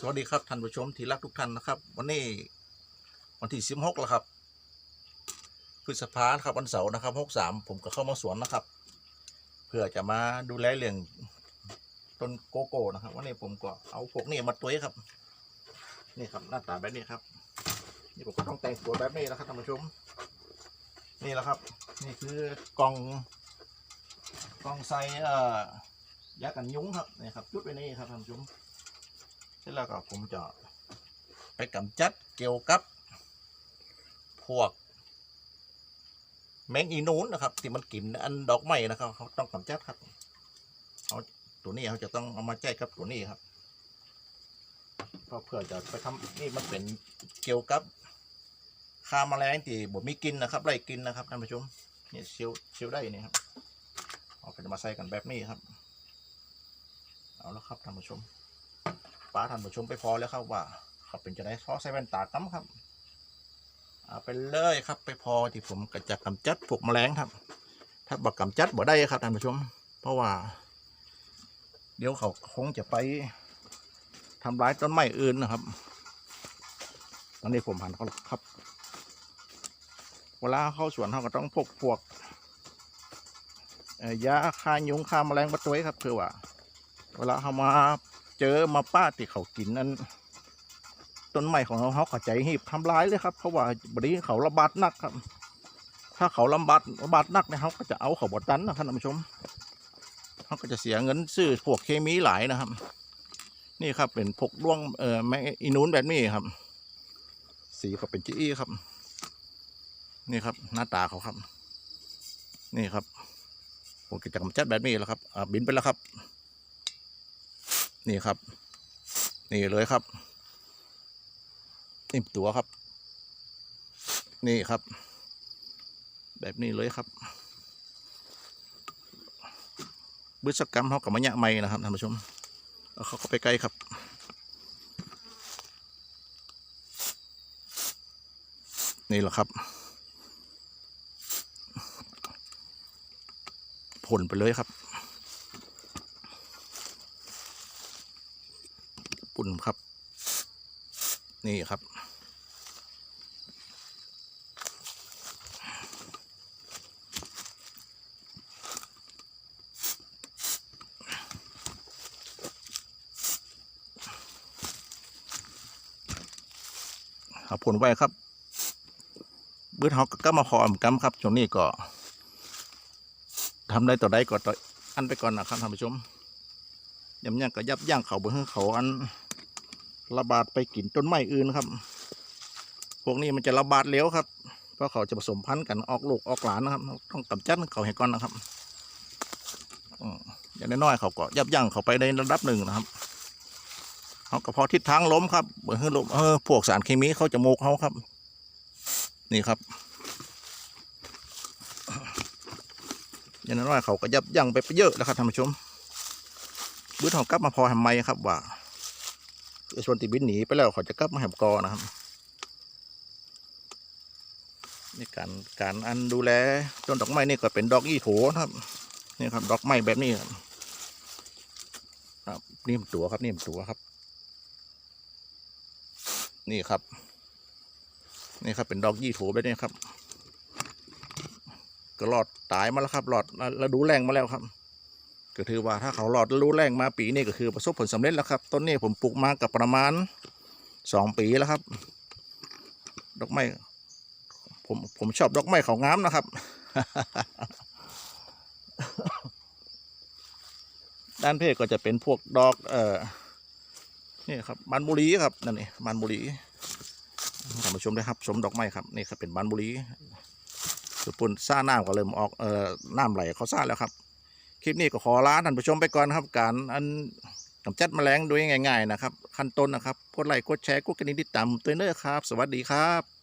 สวัสดีครับท่านผู้ชมที่รักทุกท่านนะครับ วันนี้วันที่สิบหกแล้วครับพฤษภาครับวันเสาร์นะครับหกสามผมก็เข้ามาสวนนะครับ เพื่อจะมาดูแลเรื่องต้นโกโก้นะครับ วันนี้ผมก็เอาพวกนี้มาตัวครับ นี่ครับหน้าตาแบบนี้ครับ นี่ผมก็ต้องแต่งตัวแบบนี้นะครับท่านผู้ชม นี่แหละครับ นี่คือกล่องกล่องใส่เอ่อ ยากันยุงครับนี่ครับจุดไว้นี่ครับท่านผู้ชม แล้วก็ผมจะไปกำจัดเกี่ยวกับ พวก แมงอีนูนนะครับ ที่มันกินอันดอกไม้นะครับเขาต้องกำจัดครับเขาตัวนี้เขาจะต้องเอามาแจ้กับตัวนี้ครับเพราะเพื่อจะไปทำนี่มันเป็นเกี่ยวกับคาแมลงที่บดมีกินนะครับไล่กินนะครับท่านผู้ชมนี่เชียวเชียวได้นี่ครับเอาไปมาใส่กันแบบนี้ครับ เอาแล้วครับท่านผู้ชม ป้าท่านผู้ชมไปพอแล้วครับว่าเขาเป็นจะได้ซอใส่แว่นตาตั้มครับเอาไปเลยครับไปพอที่ผมก็จะกำจัดพวกแมลงครับ ถ้าบอกกำจัดบ่ได้ครับท่านผู้ชม เพราะว่า เดี๋ยวเขาคงจะไปทำร้ายต้นไม้อื่นนะครับ ตอนนี้ผมหันเขาครับ เวลาเข้าสวนเขาก็ต้องพกพวกยาฆ่ายุงฆ่าแมลงมาตัวครับเพื่อว่า เวลาเขามา เจอมาป้าที่เขากินนั้นต้นไม้ของเราเขาเข้าใจหีบทำร้ายเลยครับ เพราะว่าบริเขาระบาดหนักครับ ถ้าเขาลำบาดระบาดหนักเนี่ยเขาก็จะเอาเขาบดตันนะท่านผู้ชมเขาก็จะเสียเงินซื้อพวกเคมีหลายนะครับ นี่ครับเป็นพวกร่วงเอ่อแมงอีนูนแบบนี้ครับ สีก็เป็นจี้ครับ นี่ครับ หน้าตาเขาครับ นี่ครับผมกิจกรรมจัดแบบนี้แล้วครับบินไปแล้วครับ นี่ครับ นี่เลยครับนี่ตัวครับ นี่ครับ แบบนี้เลยครับบุษกรรมเขากับมะยะไม่นะครับท่านผู้ชมเขาเข้าไปใกล้ครับนี่แหละครับ ผลไปเลยครับ ปุ่นครับ นี่ครับ เอาผลไว้ครับเบื้อเขาก็มาพอมกำครับช่วงนี้ก็ทำได้ต่อได้ก็ต่ออันไปก่อนนะครับท่านผู้ชมยำย่างก็ยับย่างเขาเบื้อเขาอัน ระบาดไปกินต้นไม้อื่นครับ พวกนี้มันจะระบาดเร็วครับ เพราะเขาจะผสมพันธุ์กันออกลูกออกหลานนะครับ ต้องกำจัดเขาให้ก่อนนะครับอย่างน้อยๆเขาก็ยับยั้งเขาไปในระดับหนึ่งนะครับเขาก็พอทิศทางล้มครับเออลมเออพวกสารเคมีเขาจะโมกเขาครับ นี่ครับอย่างน้อยๆเขาก็ยับยั้งไปเยอะแล้วครับท่านผู้ชมบื้อทองกลับมาพอทำไมครับว่า ไอ้ส่วนติบินหนีไปแล้วเขาจะกลับมาแหมกอนะครับนี่การการอันดูแลต้นดอกไม้นี่ก็เป็นดอกยี่โถนะครับนี่ครับ ดอกไม้แบบนี้ครับครับนี่มตัวครับนี่มตัวครับ นี่ครับ นี่ครับเป็นดอกยี่โถแบบนี้ครับ ก็หลอดตายมาแล้วครับหลอดแล้วดูแรงมาแล้วครับ ก็ถือว่าถ้าเขาหลอดรู้แรงมาปีนี้ก็คือประสบผลสำเร็จแล้วครับ ต้นนี้ผมปลูกมากับประมาณสองปีแล้วครับ ดอกไม้ผมผมชอบดอกไม้เขางามนะครับ ด้านเพศก็จะเป็นพวกดอกเอ่อนี่ครับบานบุรีครับนั่นนี่บานบุรีท่านผู้ชมได้ครับ ชมดอกไม้ครับนี่ครับเป็นบานบุรีสุปุ่นซ่าน้ำก็เริ่มออกเอ่อน้ำไหลเขาซ่าแล้วครับ คลิปนี้ก็ขอลาท่านผู้ชมไปก่อนครับการอันกำจัดแมลงโดยง่ายๆนะครับ ขั้นต้นนะครับกดไลค์กดแชร์กดกระดิ่งติดตามตัวเนอร์ครับ สวัสดีครับ